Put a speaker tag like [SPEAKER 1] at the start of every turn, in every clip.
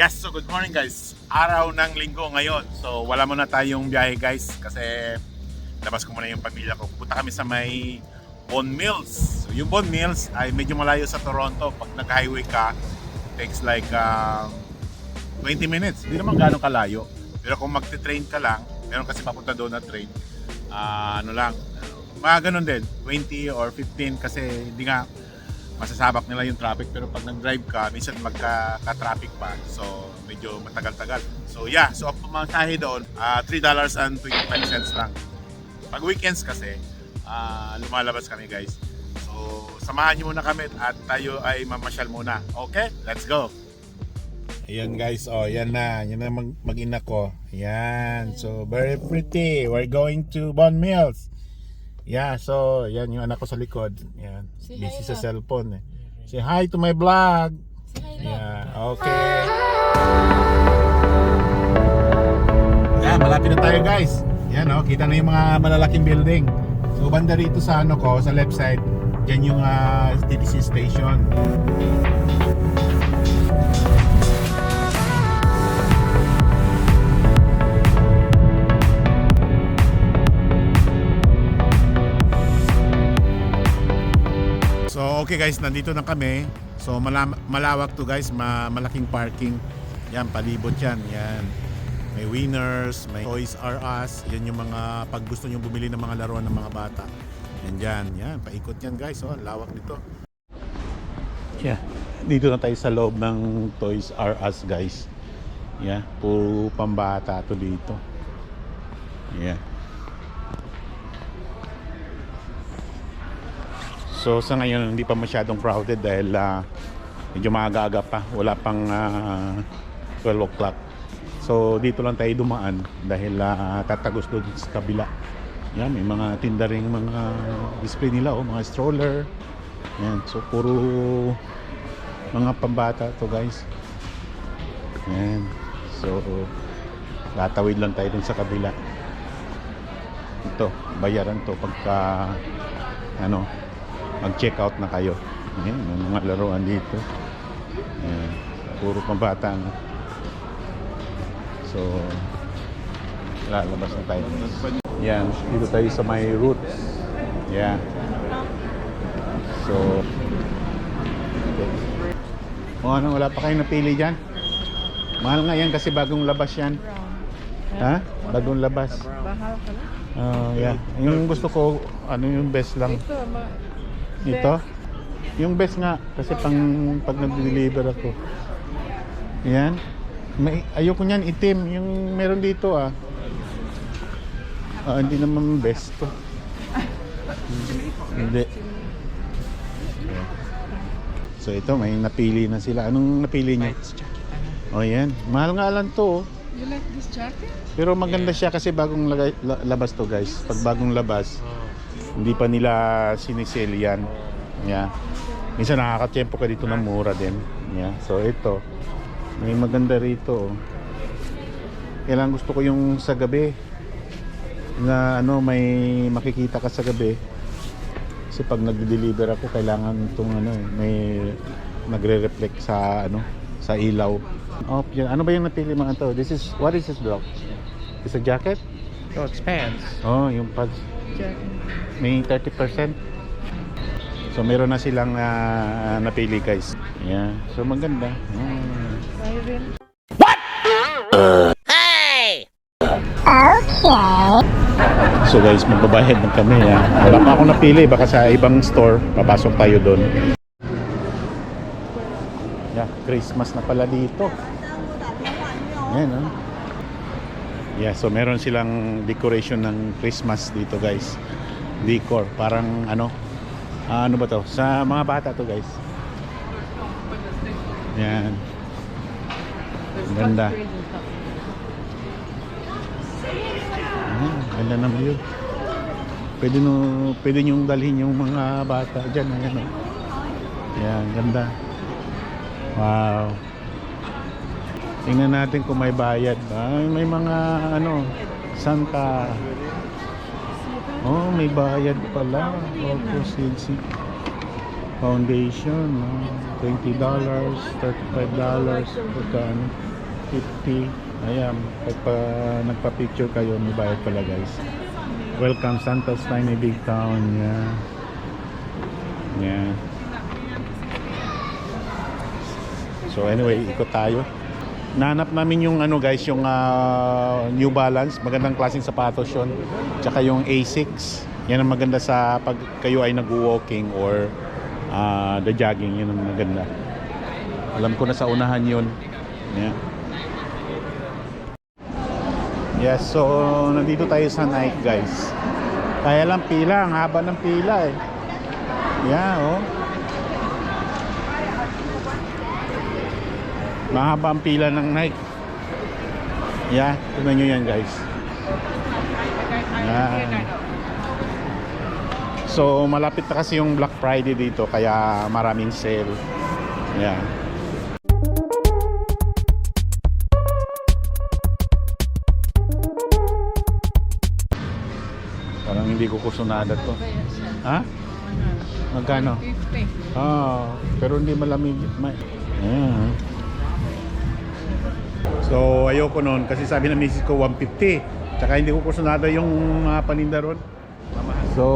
[SPEAKER 1] Yes, so good morning guys. Araw ng linggo ngayon. So wala muna tayong biyahe guys kasi labas ko muna yung pamilya ko. Punta kami sa may Bon Mills. So, yung Bon Mills ay medyo malayo sa Toronto. Pag nag-highway ka, takes like um, 20 minutes. Hindi naman gano'ng kalayo. Pero kung magte-train ka lang, meron kasi papunta doon na train. Ah, ano lang, mga ganun din, 20 or 15 kasi hindi nga masasabak nila yung traffic pero pag nag-drive ka, minsan magka-traffic pa. So, medyo matagal-tagal. So, yeah. So, ang pamasahe doon, ah, $3.25 lang. Pag weekends kasi, ah, lumalabas kami guys. So, samahan niyo muna kami at tayo ay mamasyal muna. Okay? Let's go! Ayan guys, oh, yan na. Yan na mag mag-ina ko. Yan. So, very pretty. We're going to Bon Mills. Yeah, so, yan yung anak ko sa likod. Yan.
[SPEAKER 2] Say
[SPEAKER 1] Busy
[SPEAKER 2] hi
[SPEAKER 1] sa cellphone eh. Say hi to my vlog. Yeah, okay. Yan, malapit na tayo guys. Yan oh, kita na yung mga malalaking building. So, banda rito sa ano ko, sa left side, yan yung ah, TTC station. Okay guys, nandito na kami. So mala- malawak to guys, ma- malaking parking. Yan, palibot yan. Yan. May winners, may Toys R Us. Yan yung mga pag gusto nyo bumili ng mga laruan ng mga bata. Yan dyan. Yan, paikot yan guys. Oh, lawak nito. Yeah. Dito na tayo sa loob ng Toys R Us guys. Yeah, puro pambata to dito. Yeah. So sa ngayon hindi pa masyadong crowded dahil ah, medyo maaga-aga pa. Wala pang ah, 12 o'clock. So dito lang tayo dumaan dahil ah, tatagos doon sa kabila. Yan, may mga tinda ring mga display nila, oh, mga stroller. Yan, so puro mga pambata to guys. Yan. So tatawid lang tayo dun sa kabila. Ito, bayaran to pagka ano, mag-check out na kayo. Ayan, may mga laruan dito. Ayan, puro pambata na. So, lalabas na tayo. Yan, dito tayo sa may roots. Yeah. So, o ano, wala pa kayong napili dyan? Mahal nga yan kasi bagong labas yan. Ha? Bagong labas.
[SPEAKER 2] Bahal ka na.
[SPEAKER 1] Ah, yeah. Yung gusto ko, ano yung best lang.
[SPEAKER 2] Ito,
[SPEAKER 1] Ito? Yung best nga kasi pang pag nag-deliver ako. Yan. May ayoko niyan itim yung meron dito ah. Ah, hindi naman best to. hindi. So ito may napili na sila. Anong napili niyo? Oh yan. Mahal nga lang to. oh.
[SPEAKER 2] You like this jacket?
[SPEAKER 1] Pero maganda siya kasi bagong lagay, la- labas to guys. Pag bagong labas, hindi pa nila sinisale yan. Yeah. Minsan nakakatsyempo ka dito ng mura din. Yeah. So ito, may maganda rito. oh. Kailangan gusto ko yung sa gabi na ano may makikita ka sa gabi. Kasi pag nagde-deliver ako, kailangan itong ano, eh, may nagre-reflect sa ano, sa ilaw. Oh, yan. Ano ba yung napili mga to? This is what is this bro? It's a jacket?
[SPEAKER 3] Oh, it's pants.
[SPEAKER 1] Oh, yung pads. May 30%. So meron na silang ah, napili guys. Yeah. So maganda. Mm.
[SPEAKER 2] Tayo rin.
[SPEAKER 1] So guys, magbabayad na kami. ah. Wala pa ako napili. Baka sa ibang store, papasok tayo doon. Yeah, Christmas na pala dito. Yan ah. Yeah, so meron silang decoration ng Christmas dito guys. Decor, parang ano, ah, ano ba to? Sa mga bata to guys. Yan. Ganda. Ah, ganda ng view. Pwede no, pwede niyong dalhin yung mga bata diyan, ayan oh. Yan, ganda. Wow. Tingnan natin kung may bayad ba. Ay, may mga ano, Santa. Oh, may bayad pala. Opo. Foundation, oh, $20, $35, pagkano. 150. Ayan, pagpa nagpa-picture kayo, may bayad pala guys. Welcome Santos Tiny Big Town. Yeah. Yeah. So anyway, ikot tayo. Nahanap namin yung ano guys, yung ah, New Balance, magandang klaseng sapatos 'yon. Tsaka yung A6. Yan ang maganda sa pag kayo ay nag-walking or ah, the jogging, yun ang maganda. Alam ko na sa unahan 'yun. Yeah. Yes, so nandito tayo sa Nike guys. Kaya lang pila, ang haba ng pila eh. Yeah, oh. Mahaba ang pila ng Nike. Yeah, tignan nyo yan guys. Yan. So malapit na kasi yung Black Friday dito kaya maraming sale. Yeah. Parang hindi ko kusunada to. Ha? Magkano?
[SPEAKER 2] 50.
[SPEAKER 1] Ah, pero hindi malamig. Ma Ayan. So, ayoko noon kasi sabi ng misis ko 150. Tsaka hindi ko kusunada yung mga paninda ron. So,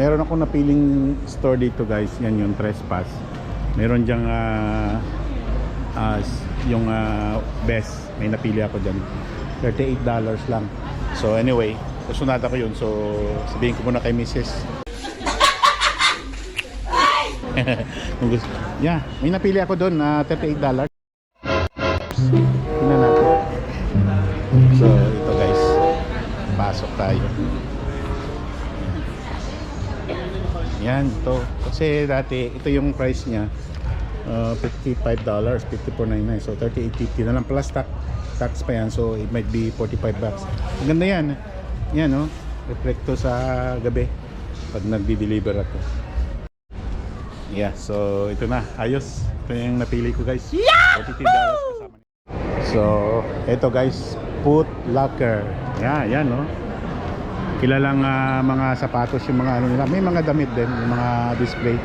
[SPEAKER 1] meron ako napiling store dito guys. Yan yung trespass. Meron diyang ah, ah, s- yung ah, best. May napili ako dyan. $38 lang. So anyway, kusunada ko yun. So, sabihin ko muna kay misis. Yeah, may napili ako doon na $38. Pasok tayo. Yan, ito. Kasi dati, ito yung price niya. Uh, $55, $54.99. So, $38.50 na lang plus tax. Tax pa yan. So, it might be 45 bucks. Ang ganda yan. Yan, no? Reflecto sa gabi. Pag nagdi-deliver ako. Yeah, so ito na. Ayos. Ito yung napili ko guys. Yeah! $42 kasama. So, ito guys, Foot Locker. Yeah, yan no. Kilalang ah, mga sapatos yung mga ano nila. May mga damit din, yung mga display.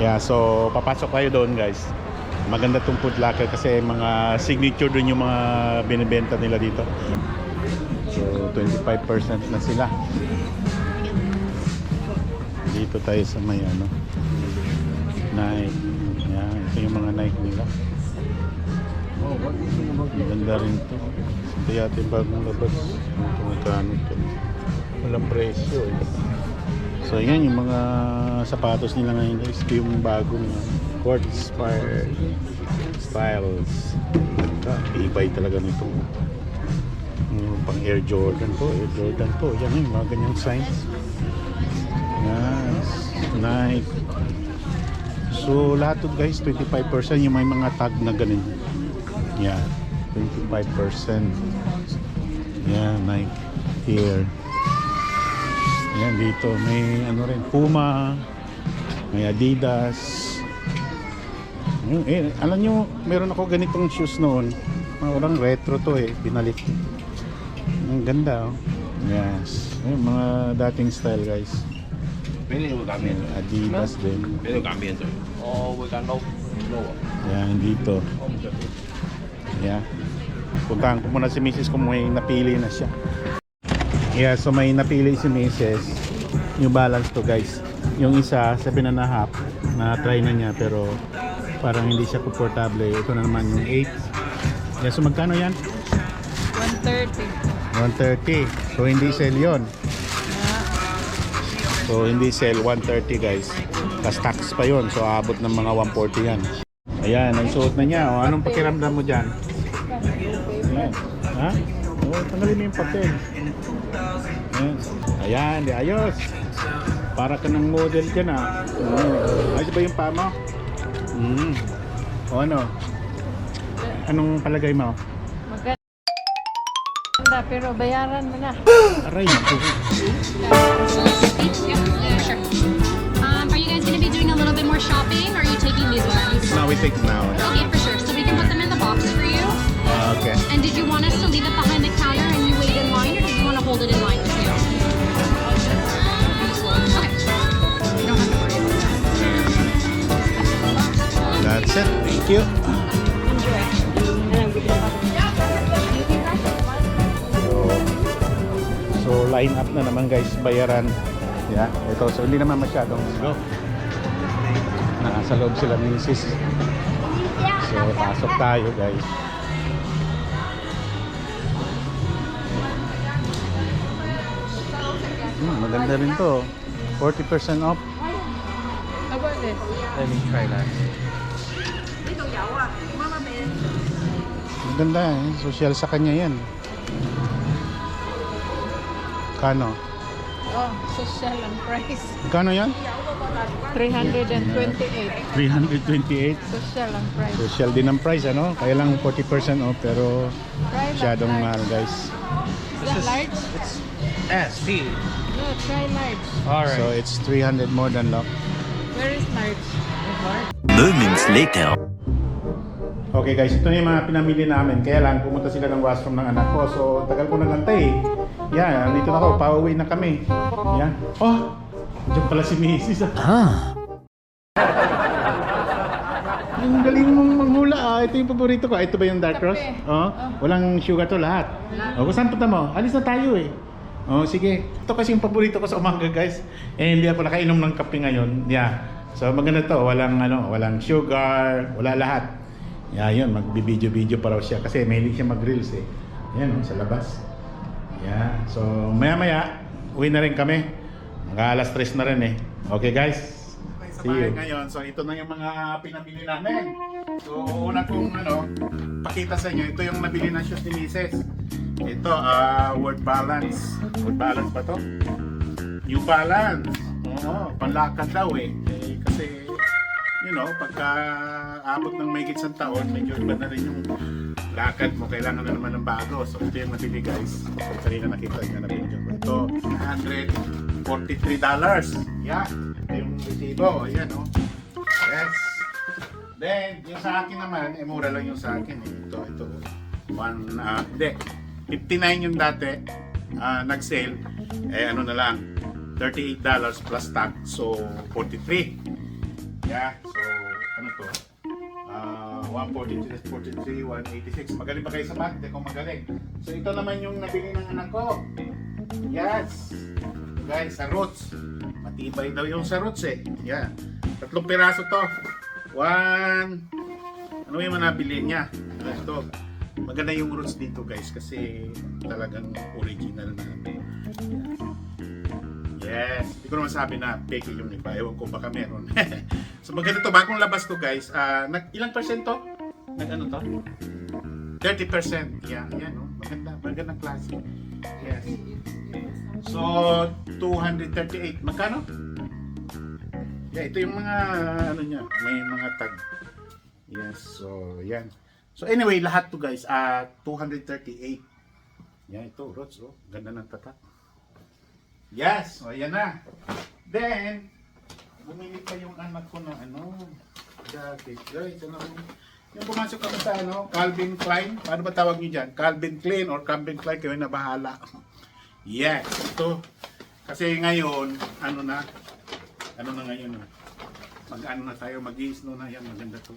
[SPEAKER 1] Yeah, so papasok tayo doon guys. Maganda tong Foot Locker kasi mga signature doon yung mga binibenta nila dito. So, 25% na sila. Dito tayo sa may ano, Nike. Yan, ito yung mga Nike nila. Ang ganda rin to. Ito yata yung bagong labas. Ito magkano to. Walang presyo eh. So yan yung mga sapatos nila ngayon guys. Yung bagong Court Spire Styles. Ganda. Ibay talaga nito. Yung pang Air Jordan to. Air Jordan to. Yan yung mga ganyang signs. Yes. Nike. So lahat to guys 25% yung may mga tag na ganun. Yeah. 25%. Yeah, Nike here. Ayan dito, may ano rin, Puma, may Adidas. Ayan, eh, alam nyo, meron ako ganitong shoes noon. Ah, Parang retro to eh, binalik. Ang ganda oh. Yes. Ayan, mga dating style guys.
[SPEAKER 3] Mainly we got Ayan,
[SPEAKER 1] Adidas din.
[SPEAKER 3] Mainly we got Oh, we got no. No.
[SPEAKER 1] Ayan, dito. Oh, yeah. Puntahan ko muna si Mrs. kung may napili na siya. Yeah, so may napili si Mrs. New Balance to guys. Yung isa, 7 and a half. Na-try na niya pero parang hindi siya komportable. Ito na naman yung 8. Yeah, so magkano yan?
[SPEAKER 2] 130.
[SPEAKER 1] 130. So hindi sale yon. So hindi sale 130 guys. Tapos tax pa yon. So abot ng mga 140 yan. Ayan, ang suot na niya. O, anong pakiramdam mo dyan? Ayan. Ha? O, tanggalin mo yung papel. Ayan. Ayan, di ayos. Para ka ng model dyan ah. Mm. Ayos ba yung pa mo? Mm. O ano? Anong palagay mo?
[SPEAKER 2] Maganda, pero bayaran mo na.
[SPEAKER 1] Aray, naku.
[SPEAKER 4] Um, are you guys going to be doing a little bit more shopping, or are you taking these ones?
[SPEAKER 1] Now we take now.
[SPEAKER 4] Okay, for sure. So we can put them in the box for you.
[SPEAKER 1] Okay.
[SPEAKER 4] And did you want us to leave it behind the counter and you wait in line, or did you want to hold it in line
[SPEAKER 1] Thank you.
[SPEAKER 2] So, so
[SPEAKER 1] line up na naman guys, bayaran. Yeah, ito. So hindi naman masyadong slow. Nasa loob sila ng sis. So pasok tayo guys. Hmm, maganda rin to. 40% off.
[SPEAKER 2] How about this?
[SPEAKER 3] Let me try that.
[SPEAKER 1] Maganda eh. Social sa kanya yan. Kano?
[SPEAKER 2] Oh, social ang price.
[SPEAKER 1] Kano yan?
[SPEAKER 2] 328.
[SPEAKER 1] 328.
[SPEAKER 2] Social ang price.
[SPEAKER 1] Social din ang price ano? Kaya lang 40% off pero masyadong mahal guys.
[SPEAKER 2] Is that large?
[SPEAKER 3] S P.
[SPEAKER 2] No, try large.
[SPEAKER 3] All
[SPEAKER 1] So it's 300 more than lock.
[SPEAKER 2] Where is large?
[SPEAKER 5] Moments later.
[SPEAKER 1] Okay guys, ito na yung mga pinamili namin. Kaya lang, pumunta sila ng washroom ng anak ko. So, tagal ko nagantay eh. Yan, dito na ako. Pauwi na kami. Yan. Oh! Diyan pala si Mrs. Ah. Ang galing mong manghula ah. Ito yung paborito ko. Ito ba yung dark roast?
[SPEAKER 2] Kape.
[SPEAKER 1] Oh, walang sugar to lahat. Oh, kung saan punta mo? Alis na tayo eh. Oh, sige. Ito kasi yung paborito ko sa umaga, guys. Eh, hindi ako nakainom ng kape ngayon. Yeah. So, maganda to. Walang, ano, walang sugar, wala lahat. Yeah, yun. Magbibideo-video pa raw siya. Kasi mahilig siya mag-reels eh. Yan, oh, sa labas. Yeah. So, maya-maya, uwi na rin kami. Mga alas 3 na rin eh. Okay, guys? See you. Ngayon, so ito na yung mga pinabili namin. So, una kong ano, pakita sa inyo, ito yung nabili na shoes ni Mrs. Ito, ah, word balance. Word balance ba to? New balance. Oo, panlakad daw eh. eh kasi, you know, pagka abot ng may isang taon, medyo iba na rin yung lakad mo, kailangan na naman ng bago. So, ito yung nabili guys. So, kanina nakita na video ko. Ito, $143. Yeah, ito yung resibo. Ayan, oh. Yes. Then, yung sa akin naman, eh, mura lang yung sa akin. Eh. Ito, ito. One, ah, hindi. 59 yung dati. ah, nag-sale. Eh, ano na lang. $38 plus tax. So, 43. Yeah. So, 143, 43, 186. Magaling ba kayo sa math? Hindi ko magaling. So, ito naman yung nabili ng anak ko. Yes. Guys, sa roots. Matibay daw yung sa roots eh. Yan. Tatlong piraso to. One. Ano yung mga nabili niya? Ito. Maganda yung roots dito guys kasi talagang original na. Yes. Ko naman sabi na fake yung iba. Ewan ko baka meron. so maganda to. Bagong labas to guys. Ah, nag, ilang percent to? Nag ano to? 30%. Yeah, yan. Oh. Maganda. Magandang klase. Yes. So, 238. Magkano? Yeah, ito yung mga ano niya, may mga tag. Yes, so yan. So anyway, lahat to guys, ah 238. Yan ito, Rods, oh. Ganda ng tatak. Yes, so yan na. Then, bumili pa yung anak ko ng ano, jacket. Guys, ano, yung pumasok kami sa ano, Calvin Klein. Paano ba tawag niyo dyan? Calvin Klein or Calvin Klein, kayo na bahala. Yes, ito. Kasi ngayon, ano na, ano na ngayon, ah, mag-ano na tayo, mag-i-snow na yan, maganda to.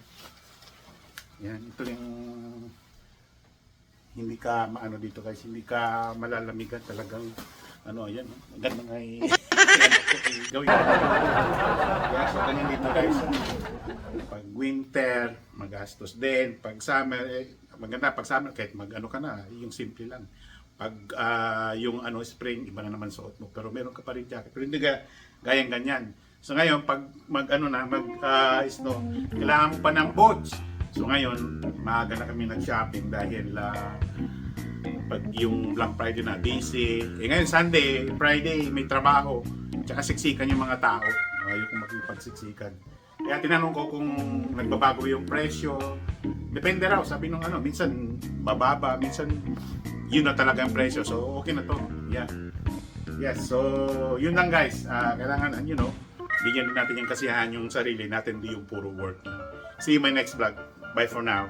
[SPEAKER 1] Yan, ito yung hindi ka maano dito guys, hindi ka malalamigan talagang ano, ayan, oh, maganda nga eh. gawin ko. Yeah, so ganyan dito guys. Pag winter, magastos din. Pag summer, eh, maganda pag summer, kahit mag ano ka na, yung simple lang. Pag ah, yung ano spring, iba na naman suot mo. Pero meron ka pa rin jacket. Pero hindi ka gayang ganyan. So ngayon, pag mag ano na, mag ah, snow, kailangan mo pa ng boots. So ngayon, maaga na kami nag-shopping dahil ah, pag yung Black Friday na busy. Eh ngayon Sunday, Friday may trabaho. Tsaka siksikan yung mga tao. Ayaw kong magpagsiksikan. Kaya tinanong ko kung nagbabago yung presyo. Depende raw, sabi nung ano, minsan bababa, minsan yun na talaga ang presyo. So okay na to. Yeah. Yes, so yun lang guys. Ah, kailangan, you know, bigyan natin yung kasiyahan yung sarili natin, di yung puro work. See you in my next vlog. Bye for now.